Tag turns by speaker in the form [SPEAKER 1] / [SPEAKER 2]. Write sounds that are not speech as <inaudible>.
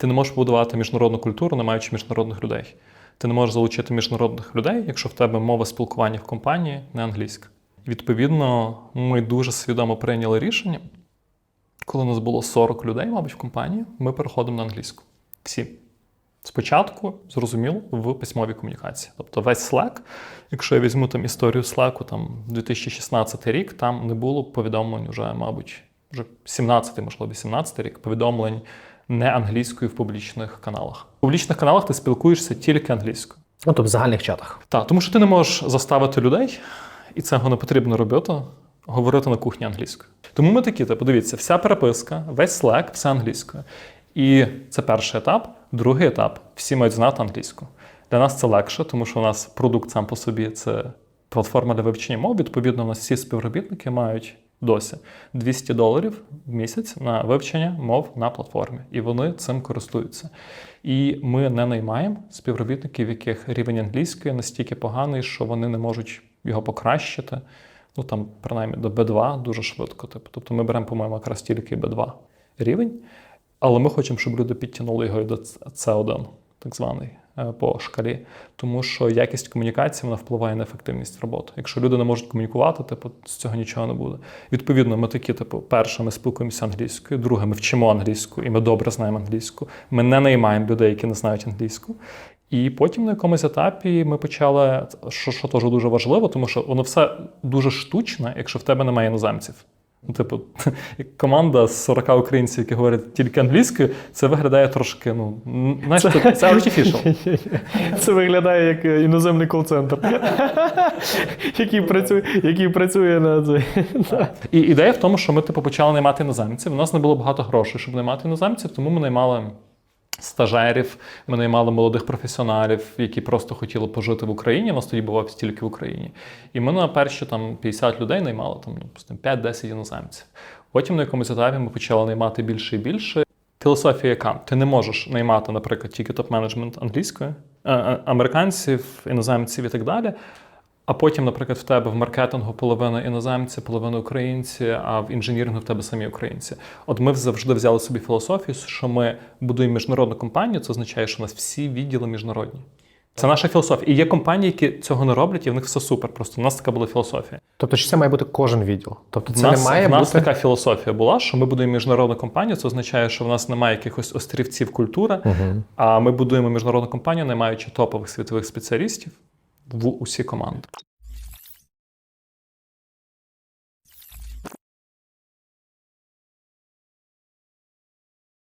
[SPEAKER 1] Ти не можеш побудувати міжнародну культуру, не маючи міжнародних людей. Ти не можеш залучити міжнародних людей, якщо в тебе мова спілкування в компанії не англійська. Відповідно, ми дуже свідомо прийняли рішення, коли у нас було 40 людей, мабуть, в компанії, ми переходимо на англійську. Всі. Спочатку, зрозуміло, в письмовій комунікації. Тобто весь Slack, якщо я візьму там історію Slack, там 2016 рік, там не було повідомлень вже, мабуть, вже 17, можливо, 18 рік, повідомлень не англійською в публічних каналах. В публічних каналах ти спілкуєшся тільки англійською.
[SPEAKER 2] Ну, тобто в загальних чатах.
[SPEAKER 1] Так, тому що ти не можеш заставити людей, і цього не потрібно робити, говорити на кухні англійською. Тому ми такі, типу, дивіться, вся переписка, весь Slack, все англійською. І це перший етап. Другий етап всі мають знати англійську. Для нас це легше, тому що у нас продукт сам по собі це платформа для вивчення мов. Відповідно, у нас всі співробітники мають досі 200 доларів в місяць на вивчення мов на платформі, і вони цим користуються. І ми не наймаємо співробітників, яких рівень англійської настільки поганий, що вони не можуть його покращити. Ну там, принаймні, до B2 дуже швидко. Типу. Тобто ми беремо, по-моєму, якраз тільки B2 рівень, але ми хочемо, щоб люди підтягнули його і до C1, так званий, по шкалі. Тому що якість комунікації вона впливає на ефективність роботи. Якщо люди не можуть комунікувати, типу, з цього нічого не буде. Відповідно, ми такі, типу, перше, ми спілкуємося англійською, друге, ми вчимо англійську, і ми добре знаємо англійську. Ми не наймаємо людей, які не знають англійську. І потім на якомусь етапі ми почали, що, що теж дуже важливо, тому що воно все дуже штучне, якщо в тебе немає іноземців. Ну, типу, <laughs> команда з 40 українців, які говорять тільки англійською, це виглядає трошки, ну, знаєш, це, це artificial. <laughs>
[SPEAKER 2] Це виглядає як е, іноземний кол-центр, <laughs> який працює, який працює на це.
[SPEAKER 1] І ідея в тому, що ми типу, почали наймати іноземців. У нас не було багато грошей, щоб наймати іноземців, тому ми наймали стажерів, ми наймали молодих професіоналів, які просто хотіли пожити в Україні. У нас тоді був офіс тільки в Україні. І ми на перші там 50 людей наймали там, ну, допустим, 5-10 іноземців. Потім на якомусь етапі ми почали наймати більше і більше. Філософія яка? Ти не можеш наймати, наприклад, тільки топ-менеджмент англійською, е, е, американців, іноземців і так далі. А потім, наприклад, в тебе в маркетингу половина іноземці, половина українці, а в інженірингу в тебе самі українці. От ми завжди взяли собі філософію, що ми будуємо міжнародну компанію. Це означає, що у нас всі відділи міжнародні. Це наша філософія. І є компанії, які цього не роблять, і в них все супер. Просто у нас така була філософія.
[SPEAKER 2] Тобто, чи це має бути кожен відділ? Тобто, це
[SPEAKER 1] нас,
[SPEAKER 2] не має
[SPEAKER 1] в нас
[SPEAKER 2] бути.
[SPEAKER 1] така філософія була, що ми будуємо міжнародну компанію. Це означає, що в нас немає якихось острівців культури,
[SPEAKER 2] Угу.
[SPEAKER 1] а ми будуємо міжнародну компанію, не маючи топових світових спеціалістів в усі команди.